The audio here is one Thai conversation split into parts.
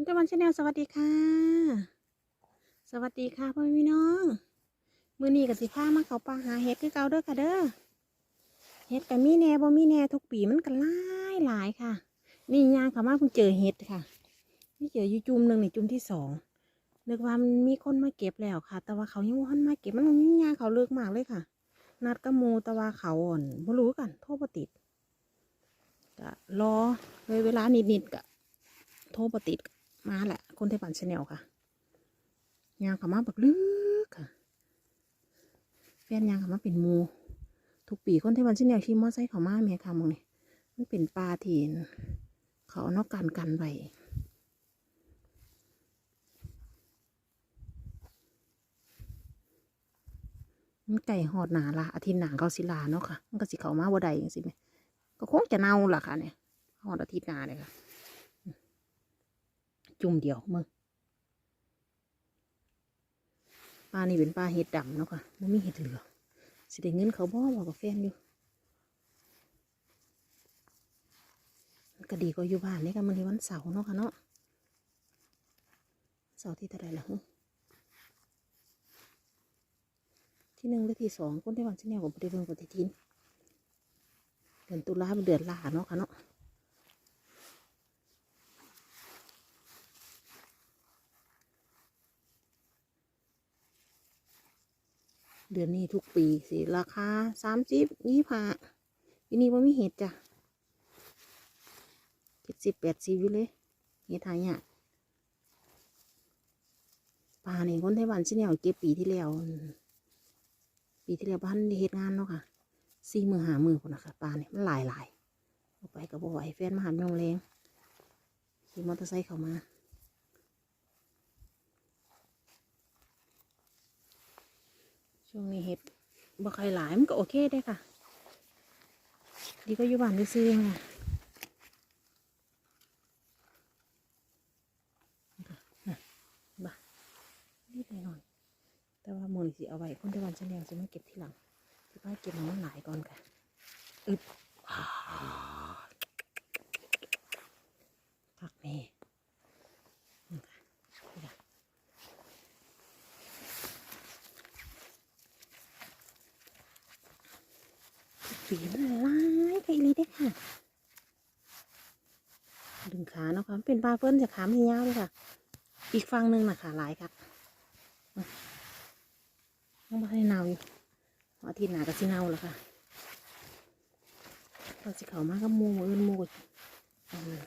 คุณตะวันชาแนลสวัสดีค่ะ สวัสดีค่ะพ่อแม่พี่น้อง มือนี้กับสิพามาเขาป่าหาเห็ดคือเก่าเด้อค่ะเด้อ เห็ดกับมีแน่บ่มีแน่ทุกปีมันก็หลายหลายค่ะ นี่ย่างเขามาเพิ่งเจอเห็ดค่ะ นี่เจออยู่จุ่มหนึ่งนี่จุ่มที่สองนึกว่ามันมีคนมาเก็บแล้วค่ะ แต่ว่าเขายังว่านมาเก็บมันยังย่างเขาเลิกมากเลยค่ะ นัดกับหมูแต่ว่าเขาอ่อนบ่รู้กันโทรบ่ติดก็รอเลยเวลานิดๆก็โทรบ่ติดก็ มาแหละ คนไทยปันชาแนลค่ะยางขามาบักลึกค่ะแฟนยางขามาเป็นมูทุกปีคนไทยปันชาแนลขี่มอไซค์ขามาแม่ค่ะมึงนี่มันเป็นปลาทีนเขาเอานอกกันกันไว้มันไก่หอดหนาละอาทิตย์หนาเขาสิลาเนาะค่ะ มันก็สิเขามาบ่ได้ยังสิแม่ก็คงจะเน่าล่ะค่ะเนี่ยหอดอาทิตย์หนาเลยค่ะ จุ่มเดียวมึงปลานี่เป็นปลาเห็ดดำเนาะค่ะมันมีเห็ดเหลืองสิได้เงินเขาบ่บอกกับแฟนอยู่ก็ดีกว่าอยู่บ้านนี่ค่ะมันที่วันเสาร์เนาะค่ะเนาะเสาร์ที่เท่าไหรล่ะฮึที่หนึ่งหรือที่สองคนที่วันที่แนวของปฏิบัติปฏิทินเดือนตุลาเป็นเดือนลาเนาะค่ะเนาะ เดือนนี้ทุกปีสิราคาสามสิบยี่ห้าปีนี้ว่ามีเห็ดจ้ะเจ็ดสิบแปดสิบอยู่เลยเห็ดหายากปลานี่คนไต้หวันชิแนวเก็บปีที่แล้วปีที่แล้วบ้านได้เฮ็ดงานเนาะค่ะสี่มือหามือคนนะคะปลาเนี่ยมันหลายหลายๆเอาไปกับบ่ไหวแฟนมาหาแมงเลงขี่มอเตอร์ไซค์เข้ามา ช่วงนี้เห็ดบ่ใครหลายมันก็โอเคได้ค่ะ ดีก็อยู่บ้านซื้อๆค่ะบ้านิดหน่อย แต่ว่ามูนี่สิเอาไว้คนที่วันฉันแล้วจะไม่เก็บทีหลังที่บ้านเก็บมามันหลายก่อนค่ะอึบอ่าผักนี่นี่ค่ะนี่ค่ะปีมันหลายไปอีหลีได้อค่ะ ดึงขา เป็นปลาเปิ้ลจะขาไม่ยาวเลยค่ะ อีกฝั่งหนึ่งน่ะหลายครับยังไม่ให้เนาอยู่อาทิตย์หน้าก็สิเนาแล้วค่ะเราสิเขามากับหมูมืออื่นมูก็เอาเลย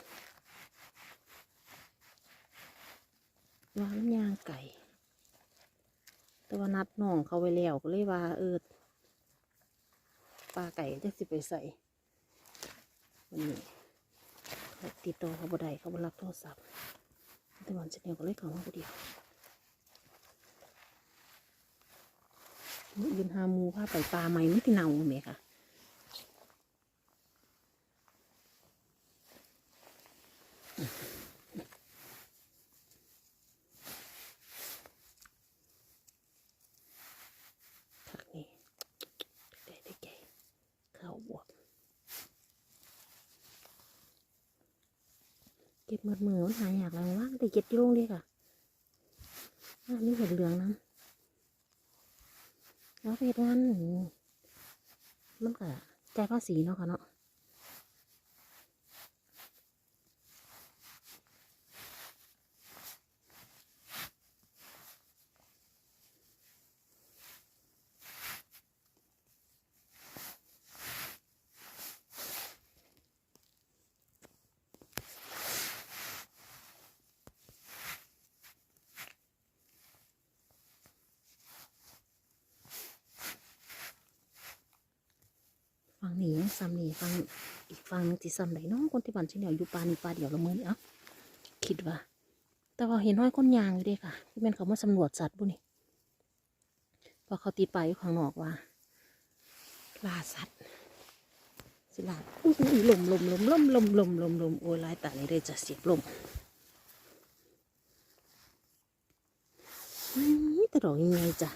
ว่ามันย่างไก่ แต่ว่านัดน้องเขาไว้แล้วก็เลยว่าเออปลาไก่จะสิไปใส่วันนี้ ติดต่อเขาบ่ได้เขาบ่รับโทรศัพท์แต่วันเช้าก็เลยเขามาคนเดียวมือยืนหามูผ้าไปปลาไม้ไม่ตีนเนาแม่ค่ะ ผักนี่ได้ได้แก่ข้าวบวกเก็บหมดมือมันหายอยากแล้วว่างแต่เก็บที่โรงเรียกอะอะนี่เห็ดเหลืองนะแล้วเหตุงานหนึ่งมันก็ใจภาษีเนาะค่ะเนาะ ซ้ำนี่ฟังอีกฟังนึงที่ซ้ำไหนเนาะคนที่บ้านที่เหนียวอยู่ปลานี่ปลาเดียวละมือนี่เอ้าคิดว่า แต่ว่าเห็นน้อยคนยางอยู่เด้ค่ะที่เป็นเขามาสำรวจสัตว์บุนี่พอเขาตีไปอยู่ข้างนอกว่าล่าสัตว์สิลาอุ้ยลมลมลมลมลมลมลมลมโอ้ยหลายตาเลยได้จะเสียบลมอื้อแต่ดอกยังไงจ้ะ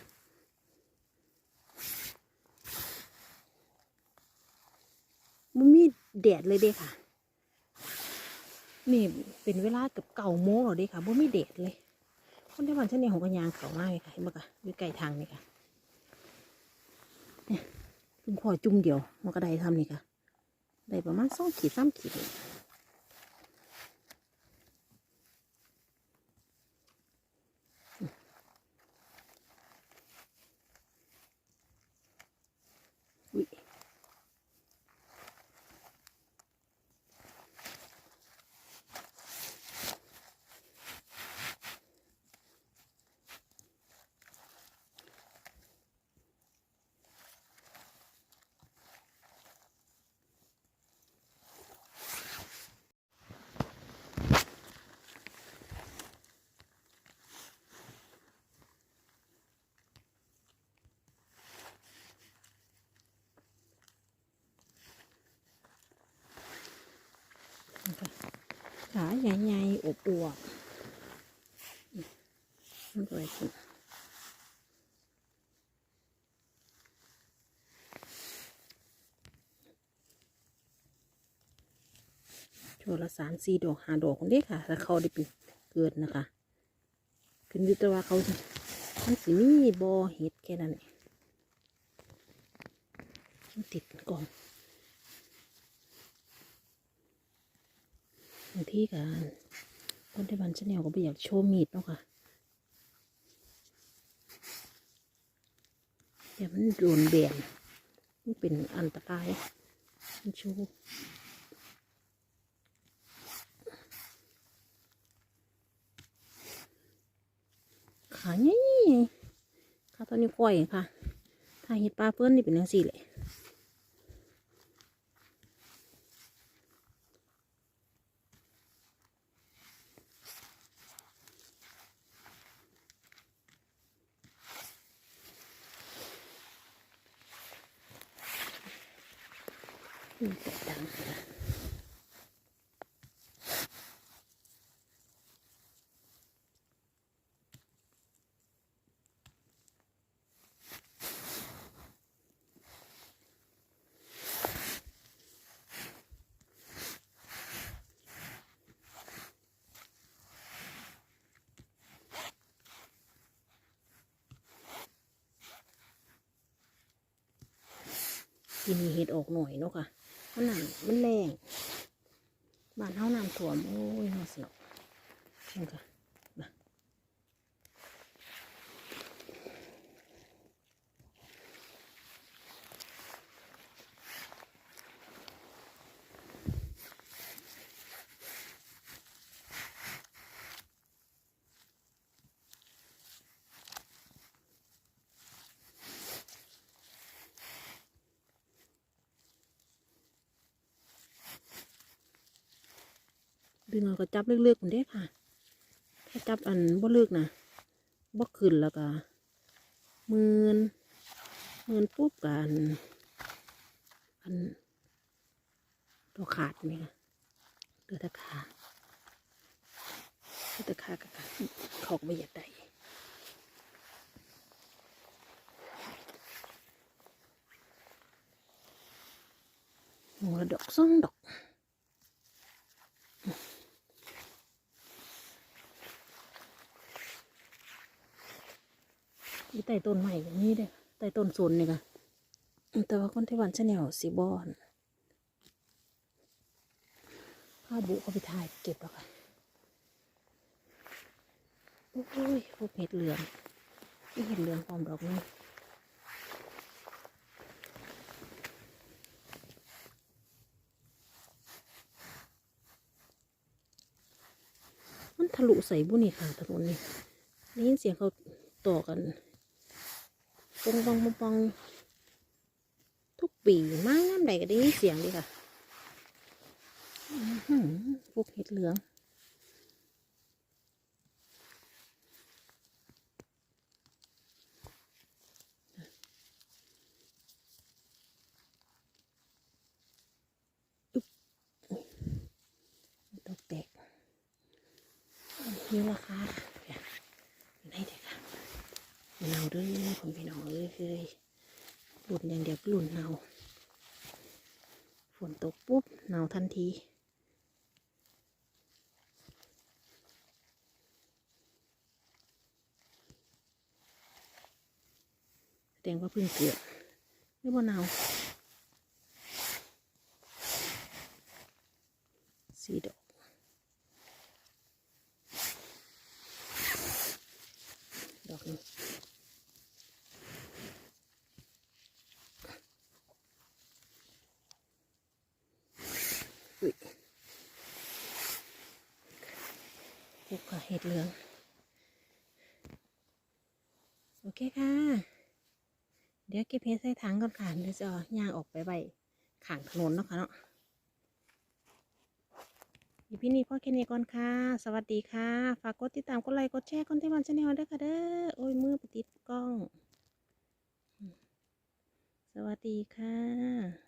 มันมี แดดเลยเด้ค่ะ นี่เป็นเวลาเกือบเก่าโมงแล้วเด้ค่ะบ่มีแดดเลย คนที่บ้านฉันนี้ของกระยางเขามากเลยค่ะเห็นบ่คะอยู่ไกลทางนี่ค่ะเนี่ยเพิ่งพอจุ่มเดียวมันก็ได้ทำนี่ค่ะ ได้ประมาณสองขีดสามขีดเลยอุ๊ย ขาใหญ่ๆอวบๆมันก็เลยขึ้นช่วละสามสี่ดอกหาดอกคนเด้ค่ะแล้วเขาได้เป็นเกิดนะคะ ขึ้นอยู่แต่ว่าเขาสิมันสิมีบอเห็ดแค่นั้นเองติดก่อง บางที่กันคนที่บ้านชาแนลก็ไม่อยากโชว์มีดเนาะค่ะเดี๋ยวมันโดนแบนมันเป็นอันตรายมันโชว์ขาใหญ่ขาตอนนี้ก้อยค่ะถ้าเห็ดปลาเพื่อนนี่เป็นยังสี่เลย ทีนี้เห็ดออกหน่อยเนาะค่ะมันหนังมันแรงบ้านเฮาน้ำถ่วมโอ้ยน่าสนุกจริงค่ะมา ดึงเอาก็จับเลือกๆมันได้ค่ะ ถ้าจับอันบ่เลือกนะบ่ขึ้นแล้วก็มืนมืนปุ๊บกันอันตัวขาดนี่ค่ะเหลือแต่ขาเหลือแต่ขากับขาเขาก็ไม่อยากได้หัวดอกสองดอก ใต้ต้นใหม่แบบนี้เด้อใต้ต้นสนนี่ค่ะแต่ว่าคนที่บ้านชาแนลสีบอนข้าบุเขาไปถ่ายเก็บแล้วค่ะโอ้ยพวกเห็ดเหลืองนี่เห็ดเหลืองพร้อมดอกนี่มันทะลุใส่บุนี่ค่ะถนนนี่ได้ยินเสียงเขาต่อกัน ปองปองปองปองทุกปีมาน้ำใดก็ได้ยินเสียงดีค่ะพวกเห็ดเหลืองตกแตกนี่ราคา เด้อผมพี่น้องเอ้ยหลุดอย่างเดียวก็หลุดเนาฝนตกปุ๊บเนาทันทีแสดงว่าเพิ่งเกิดไม่บ่เนาสีดอกดอกนี้ เห็ดเหลือง โอเคค่ะ เดี๋ยวเก็บเห็ดใส่ถังก่อนค่ะเดี๋ยวจะย่างออกไปไว้ข้างถนนเนาะค่ะเนาะอีพี่นี้พ่อแค่นี้ก่อนค่ะ สวัสดีค่ะ ฝากกดติดตามกดไลค์กดแชร์คอนเทนต์วันชาแนลด้วยค่ะเด้อ โอ้ยมือไปติดกล้อง สวัสดีค่ะ